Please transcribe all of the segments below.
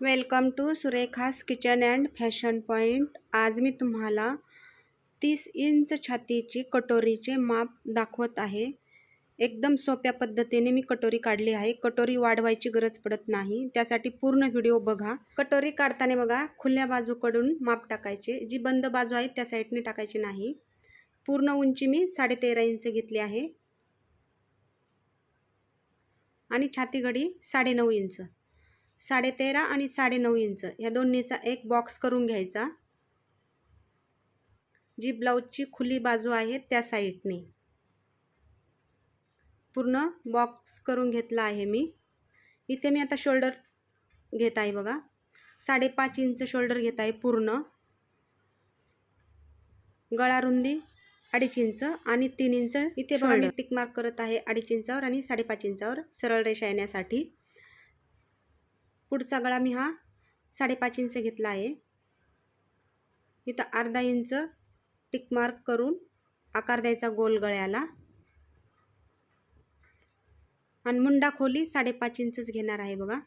Welcome to Surekha's kitchen and fashion point आज मी तुम्हाला तीस इंच छातीची कटोरीचे माप दाखवत आहे. एकदम सोप्या पद्धतीने मी कटोरी काढली आहे. कटोरी वाढवायची गरज पडत नाही. त्यासाठी पूर्ण व्हिडिओ बघा. कटोरी काढताना बघा खुल्या बाजूकडून माप टाकायचे. जी बंद बाजू आहे त्या साईडने टाकायची नाही. पूर्ण उंची मी साडेतेरा इंच घेतली आहे. आणि छाती घडी साडेनऊ इंच. साडेतेरा आणि साडेनऊ इंच. या दोन्हीचा एक बॉक्स करून घ्यायचा. जी ब्लाऊजची खुली बाजू आहे त्या साईडने. पूर्ण बॉक्स करून घेतला आहे मी. इथे मी आता शोल्डर घेत आहे बघा. साडेपाच इंच शोल्डर घेत आहे पूर्ण. गळा रुंदी अडीच इंच आणि तीन इंच. इथे बघा मी टिक मार्क करत आहे अडीच इंचावर आणि साडेपाच इंचावर सरळ रेषा येण्यासाठी. पुढचा गळा मी हा साडेपाच इंच घेतला आहे. इथं अर्धा इंच टिक मार्क करून आकार द्यायचा गोल गळ्याला. आणि मुंडा खोली साडेपाच इंचच घेणार आहे बघा.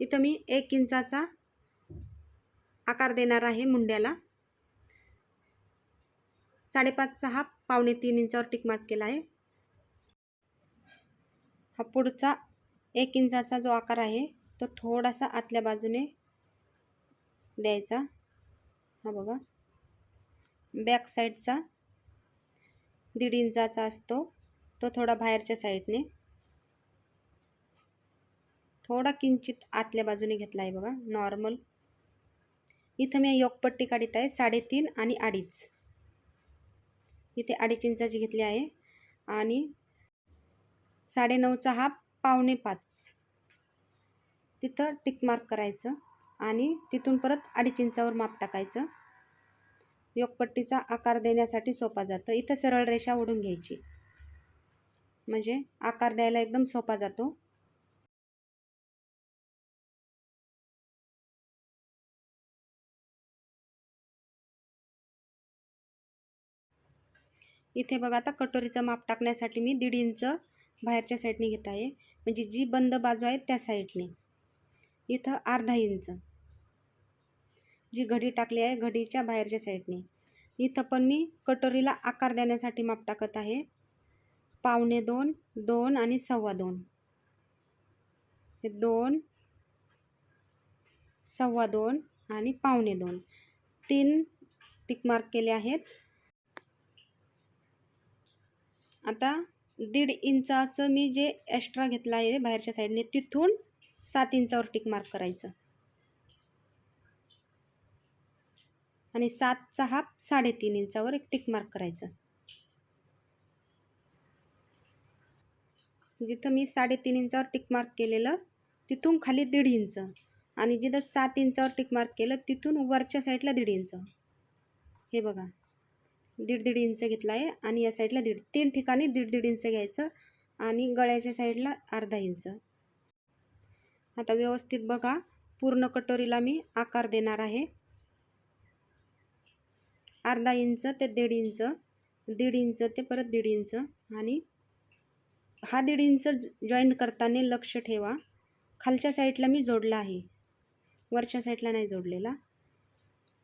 इथं मी एक इंचाचा आकार देणार आहे मुंड्याला. साडेपाचचा हा पावणे तीन इंचावर टिकमार्क केला आहे. हा पुढचा एक इंचाचा जो आकार आहे तो थोडासा आतल्या बाजूने द्यायचा. हा बघा. बॅक साईडचा दीड इंचाचा असतो तो थोडा बाहेरच्या साईडने. थोडा किंचित आतल्या बाजूने घेतला आहे बघा नॉर्मल. इथं मी योगपट्टी काढीत आहे साडेतीन आणि अडीच. इथे अडीच इंचाची घेतली आहे. आणि साडेनऊचा हा पावणे पाच. तिथं टिक मार्क करायचं आणि तिथून परत अडीच इंचावर माप टाकायचं. योगपट्टीचा आकार देण्यासाठी सोपा जातं. इथं सरळ रेषा ओढून घ्यायची. म्हणजे आकार द्यायला एकदम सोपा जातो. इथे बघा आता कटोरीचं माप टाकण्यासाठी मी दीड इंच बाहेरच्या साईडने घेत आहे. म्हणजे जी बंद बाजू आहे त्या साईडने. इथं अर्धा इंच. जी घडी टाकली आहे घडीच्या बाहेरच्या साईडने. इथं पण मी कटोरीला आकार देण्यासाठी माप टाकत आहे. पावणे दोन दोन आणि सव्वा दोन. हे दोन सव्वा दोन आणि पावणे दोन. तीन टिकमार्क केले आहेत. आता दीड इंचाचं मी जे एक्स्ट्रा घेतलं आहे बाहेरच्या साईडने तिथून सात इंचावर टिक मार्क करायचं. आणि सातचा हा साडेतीन इंचावर एक टिक मार्क करायचं. जिथं मी साडेतीन इंचावर टिक मार्क केलेलं तिथून खाली दीड इंच. आणि जिथं सात इंचावर टिक मार्क केलं तिथून वरच्या साईडला दीड इंच. हे बघा. दीड दीड इंच घेतला आहे आणि या साईडला दीड तीन ठिकाणी दीड दीड इंच घ्यायचं आणि गळ्याच्या साईडला अर्धा इंच. आता व्यवस्थित बघा पूर्ण कटोरीला मी आकार देणार आहे. अर्धा इंच ते दीड इंच दीड इंच ते परत दीड इंच आणि हा दीड इंच जॉईंट करताना लक्ष ठेवा. खालच्या साईडला मी जोडला आहे. वरच्या साईडला नाही जोडलेला.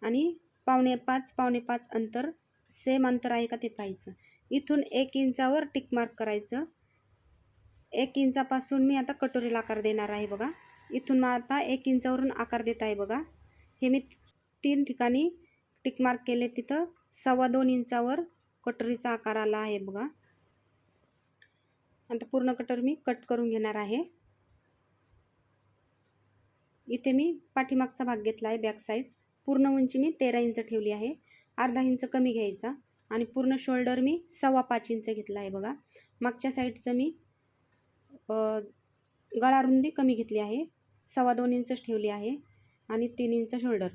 आणि पावणे पाच पावणे पाच अंतर सेम अंतर आहे का ते पाहायचं. इथून एक इंचावर टिक मार्क करायचं. एक इंचापासून मी आता कटोरीला आकार देणार आहे बघा. इथून मग आता एक इंचावरून आकार देत आहे बघा. हे मी तीन ठिकाणी टिक मार्क केले तिथं. सव्वा दोन इंचावर कटोरीचा आकार आला आहे बघा. आता पूर्ण कटर मी कट करून घेणार आहे. इथे मी पाठीमागचा भाग घेतला आहे बॅक साईड. पूर्ण उंची मी तेरा इंच ठेवली आहे. अर्धा इंच कमी घ्यायचा आणि पूर्ण शोल्डर मी सव्वा पाच इंच घेतला आहे बघा. मागच्या साईडचं मी गळा रुंदी कमी घेतली आहे. सव्वा दोन इंचच ठेवली आहे आणि तीन इंच शोल्डर.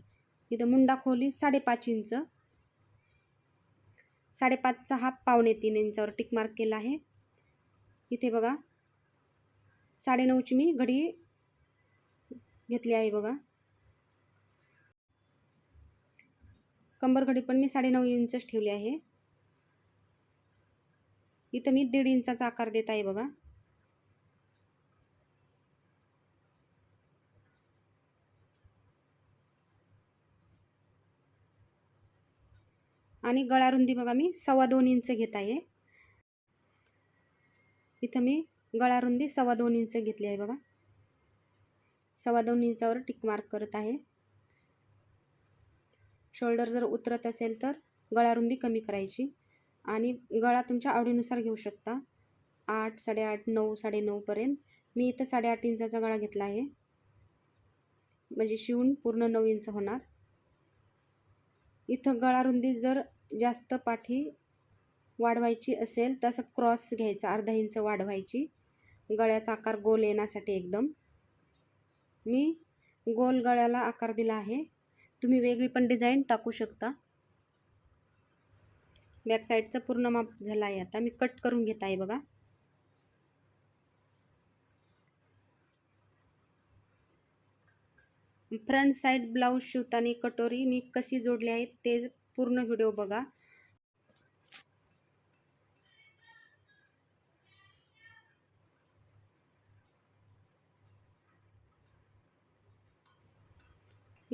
इथं मुंडा खोली साडेपाच इंच. साडेपाचचा हा पावणे तीन इंचावर टिक मार्क केला आहे. इथे बघा साडेनऊची मी घडी घेतली आहे बघा. कंबरघडी पण मी साडेनऊ इंचच ठेवली आहे. इथं मी दीड इंचाचा आकार देत आहे बघा. आणि गळारुंदी बघा मी सव्वा दोन इंच घेत आहे. इथं मी गळारुंदी सव्वा दोन इंच घेतली आहे बघा. सव्वा दोन इंचावर टिक मार्क करत आहे. शोल्डर जर उतरत असेल तर गळारुंदी कमी करायची. आणि गळा तुमच्या आवडीनुसार घेऊ शकता. आठ साडेआठ नऊ साडेनऊपर्यंत मी इथं साडेआठ इंचाचा गळा घेतला आहे. म्हणजे शिवून पूर्ण नऊ इंच होणार. इथं गळारुंदी जर जास्त पाठी वाढवायची असेल तर असं क्रॉस घ्यायचा अर्धा इंच वाढवायची. गळ्याचा आकार गोल येण्यासाठी एकदम. मी गोल गळ्याला आकार दिला आहे. तुम्ही वेगळी पण डिझाईन टाकू शकता. बॅक साईडचं पूर्ण माप झाला आहे आता. मी कट करून घेत आहे बघा. फ्रंट साईड ब्लाऊज शिवताना कटोरी मी कशी जोडली आहे ते पूर्ण व्हिडिओ बघा.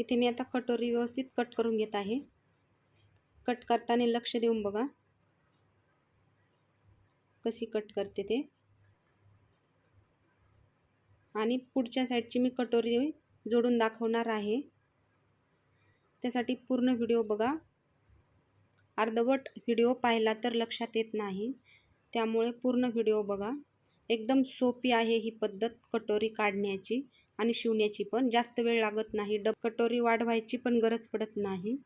इथे मी आता कटोरी व्यवस्थित कट करून घेत आहे. कट करताना लक्ष देऊन बघा. कशी कट करते ते. आणि पुढच्या साईडची मी कटोरी जोडून दाखवणार आहे. त्यासाठी पूर्ण व्हिडिओ बघा. अर्धवट व्हिडिओ पाहिला तर लक्षात येत नाही. त्यामुळे पूर्ण व्हिडिओ बघा. एकदम सोपी आहे ही पद्धत कटोरी काढण्याची. आणि शिवण्याची पण. जास्त वेळ लागत नाही. डब कटोरी वाढवायची पण गरज पडत नाही.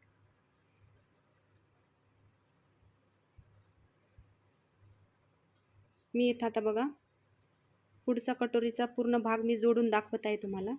मी इथं आता बघा. पुढचा कटोरीचा पूर्ण भाग मी जोडून दाखवत आहे तुम्हाला.